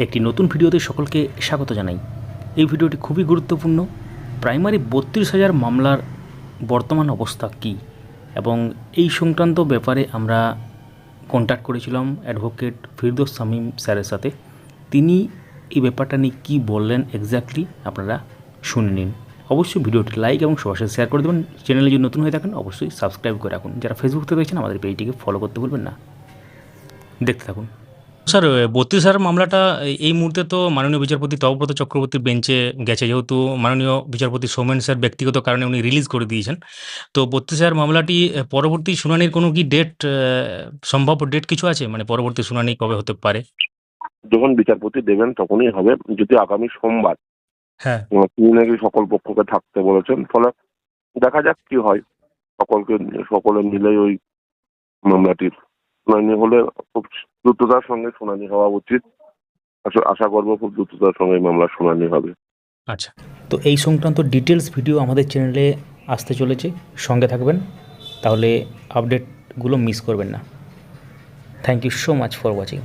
একটি নতুন ভিডিওতে সকলকে স্বাগত জানাই। এই ভিডিওটি খুবই গুরুত্বপূর্ণ। প্রাইমারি বত্রিশ হাজার মামলার বর্তমান অবস্থা কী? এবং এই সংক্রান্ত ব্যাপারে আমরা কন্ট্যাক্ট করেছিলাম অ্যাডভোকেট ফিরদোস সামিম স্যারের সাথে। তিনি এই ব্যাপারটা নিয়ে কী বললেন এক্স্যাক্টলি আপনারা শুনে নিন। অবশ্যই ভিডিওটি লাইক এবং সবার সাথে শেয়ার করে দেবেন। চ্যানেলে যদি নতুন হয়ে থাকেন, অবশ্যই সাবস্ক্রাইব করে রাখুন। যারা ফেসবুক থেকে দেখছেন, আমাদের পেজটিকে ফলো করতে ভুলবেন না। দেখতে থাকুন। স্যার বত্রিশ হাজার মামলাটা এই মুহূর্তে তো মাননীয় বিচারপতি তবব্রত চক্রবর্তীর বেঞ্চে গেছে। যেহেতু মাননীয় বিচারপতি সৌমেন স্যার ব্যক্তিগত কারণে উনি রিলিজ করে দিয়েছেন। তো বত্রিশ হাজার মামলাটি পরবর্তী শুনানির কোনো কি ডেট সম্ভাব্য ডেট কিছু আছে? মানে পরবর্তী শুনানি কবে হতে পারে? যখন বিচারপতি দেবেন তখনই হবে। যদি আগামী সোমবার হ্যাঁ। তিনি নাকি সকল পক্ষকে থাকতে বলেছেন ফলে দেখা যাক কি হয়। সকলকে সকলে মিলেই ওই মামলাটির শুনানি হলে খুব দ্রুততার সঙ্গে শুনানি হওয়া উচিত। আশা- আশা করব খুব দ্রুততার সঙ্গে মামলা শুনানি হবে। আচ্ছা। তো এই সংক্রান্ত ডিটেলস ভিডিও আমাদের চ্যানেলে আসতে চলেছে সঙ্গে থাকবেন। তাহলে আপডেটগুলো মিস করবেন না। Thank you so much for watching